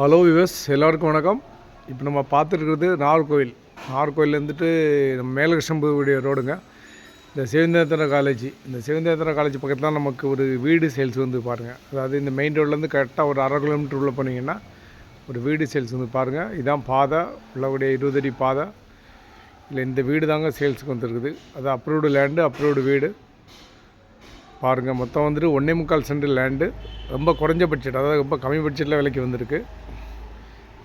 Hello விவஸ் எல்லாருக்கும் வணக்கம். இப்போ நம்ம பார்த்துருக்கிறது நாகர்கோவில். நாகர்கோவில் இருந்துட்டு நம்ம மேலகிருஷ்ணபுரிய ரோடுங்க. இந்த சிவந்தேந்திர காலேஜ் இந்த சிவந்தேந்திர காலேஜ் பக்கத்தில் தான் நமக்கு ஒரு வீடு சேல்ஸ் வந்து பாருங்கள் அதாவது இந்த மெயின் ரோட்லேருந்து கரெக்டாக ஒரு அரை கிலோமீட்டர் உள்ளே போனீங்கன்னா ஒரு வீடு சேல்ஸ் வந்து பாருங்கள் இதான் பாதை. உள்ளக்கூடிய இருபது அடி பாதை. இல்லை இந்த வீடு தாங்க சேல்ஸுக்கு வந்துருக்குது. அது அப்ரூவ்டு லேண்டு அப்ரூவ்டு வீடு. பாருங்கள் மொத்தம் வந்துட்டு ஒன்றே முக்கால் சென்ட் லேண்டு ரொம்ப குறைஞ்ச பட்ஜெட் அதாவது ரொம்ப கம்மி பட்ஜெட்டில் விலைக்கு வந்திருக்கு.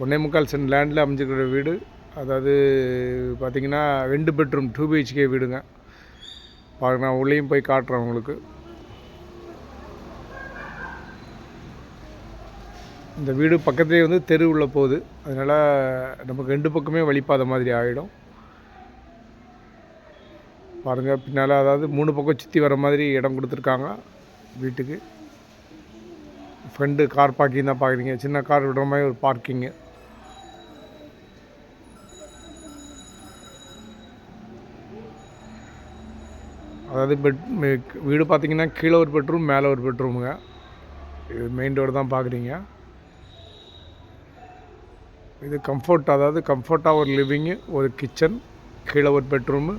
ஒன்றே முக்கால் சென்ட் லேண்டில் அமைஞ்சிருக்கிற வீடு. அதாவது பார்த்திங்கன்னா ரெண்டு பெட்ரூம் டூ பிஹெச்கே வீடுங்க. பாருங்க நான் உள்ளேயும் போய் காட்டுறேன் உங்களுக்கு. இந்த வீடு பக்கத்துலேயே வந்து தெரு உள்ள போகுது. அதனால் நமக்கு ரெண்டு பக்கமே வழிப்பாத மாதிரி ஆகிடும் பாருங்கள் பின்னால் அதாவது மூணு பக்கம் சுற்றி வர மாதிரி இடம் கொடுத்துருக்காங்க வீட்டுக்கு. ஃப்ரெண்டு கார் பார்க்கிங் தான் பார்க்குறீங்க சின்ன கார் விடுற மாதிரி ஒரு பார்க்கிங்கு அதாவது பெட் வீடு பார்த்தீங்கன்னா கீழே ஒரு பெட்ரூம் மேலே ஒரு பெட்ரூமுங்க. இது மெயின் ரோடு தான் பார்க்குறீங்க இது கம்ஃபர்ட் அதாவது கம்ஃபர்ட்டாக ஒரு லிவிங்கு ஒரு கிச்சன் கீழே ஒரு பெட்ரூமு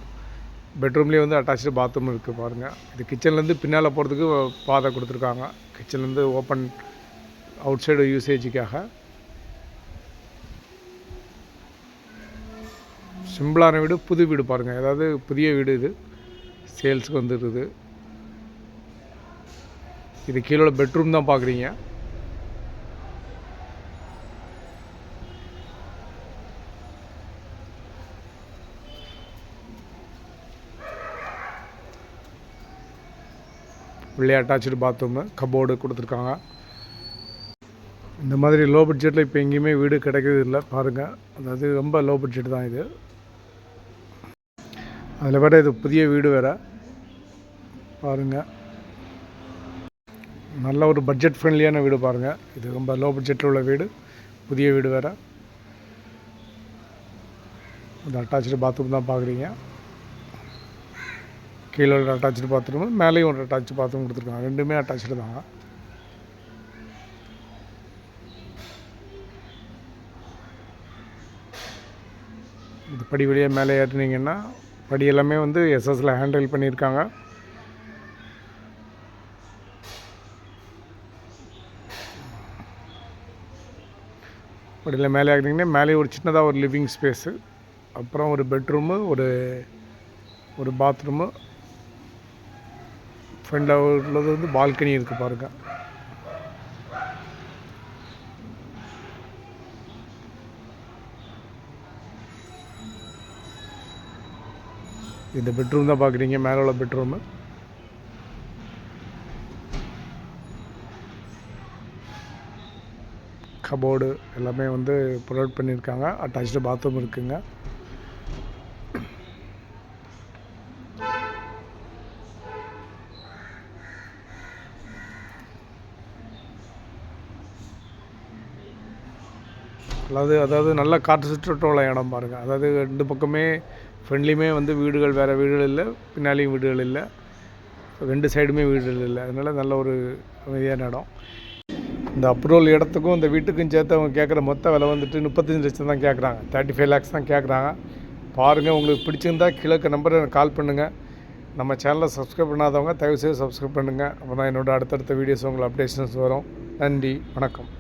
பெட்ரூம்லேயே வந்து அட்டாச்சு பாத்ரூம் இருக்குது பாருங்கள் இது கிச்சன்லேருந்து பின்னால் போகிறதுக்கு பாதை கொடுத்துருக்காங்க. கிச்சன்லேருந்து ஓப்பன் அவுட் சைடு யூசேஜுக்காக சிம்பிளான வீடு புது வீடு பாருங்கள் அதாவது புதிய வீடு இது. சேல்ஸுக்கு வந்துடுது இது கீழே பெட்ரூம் தான் பார்க்குறீங்க. உள்ளே அட்டாச்சு பாத்ரூமு கபோர்டு கொடுத்துருக்காங்க. இந்த மாதிரி லோ பட்ஜெட்டில் இப்போ எங்கேயுமே வீடு கிடைக்கிறது இல்லை. பாருங்கள் அதாவது ரொம்ப லோ பட்ஜெட் தான் இது. அதில் வேறு இது புதிய வீடு வேறு. பாருங்கள் நல்ல ஒரு பட்ஜெட் ஃப்ரெண்ட்லியான வீடு பாருங்கள் இது ரொம்ப லோ பட்ஜெட்டில் உள்ள வீடு. புதிய வீடு வேறு. இந்த அட்டாச்சு பாத்ரூம் தான் பார்க்குறீங்க கீழே ஒரு அட்டாச்சு பாத்ரூம் மேலேயும் ஒரு அட்டாச் பாத்ரூம் கொடுத்துருக்காங்க. ரெண்டுமே அட்டாச்சு தாங்க இது படி வழியாக மேலே ஏற்றினீங்கன்னா படி எல்லாமே வந்து எஸ்எஸ்ல ஹேண்டில் பண்ணியிருக்காங்க. படியில் மேலே ஆகிட்டிங்கன்னா மேலே ஒரு சின்னதாக ஒரு லிவிங் ஸ்பேஸு அப்புறம் ஒரு பெட்ரூமு ஒரு ஒரு பாத்ரூமு ஃப்ரெண்டில் உள்ளது வந்து பால்கனி இருக்குது பாருங்க. இந்த பெட்ரூம் தான் பார்க்குறீங்க மேலே உள்ள பெட்ரூமு. கபோர்டு எல்லாமே வந்து ப்ரொவைட் பண்ணியிருக்காங்க அட்டாச்சு பாத்ரூம் இருக்குங்க. அதாவது அதாவது நல்ல காற்று சுற்றோட்ட இடம் பாருங்கள் அதாவது ரெண்டு பக்கமே ஃப்ரெண்ட்லியுமே வந்து வீடுகள் வேறு வீடுகள் இல்லை. பின்னாலேயும் வீடுகள் இல்லை. ரெண்டு சைடுமே வீடுகள் இல்லை. அதனால் நல்ல ஒரு அமைதியான இடம். இந்த அப்ரூவல் இடத்துக்கும் இந்த வீட்டுக்கும் சேர்த்து அவங்க கேட்குற மொத்த விலை வந்துட்டு முப்பத்தஞ்சு லட்சம் தான் கேட்குறாங்க தேர்ட்டி ஃபைவ் லேக்ஸ் தான் கேட்குறாங்க பாருங்கள் உங்களுக்கு பிடிச்சிருந்தா கிழக்கு நம்பரை கால் பண்ணுங்கள் நம்ம சேனலை சப்ஸ்கிரைப் பண்ணாதவங்க தயவுசெய்து சப்ஸ்கிரைப் பண்ணுங்கள் அப்போ தான் என்னோடய அடுத்தடுத்த வீடியோஸ் உங்களுக்கு அப்டேஷன்ஸ் வரும். நன்றி வணக்கம்.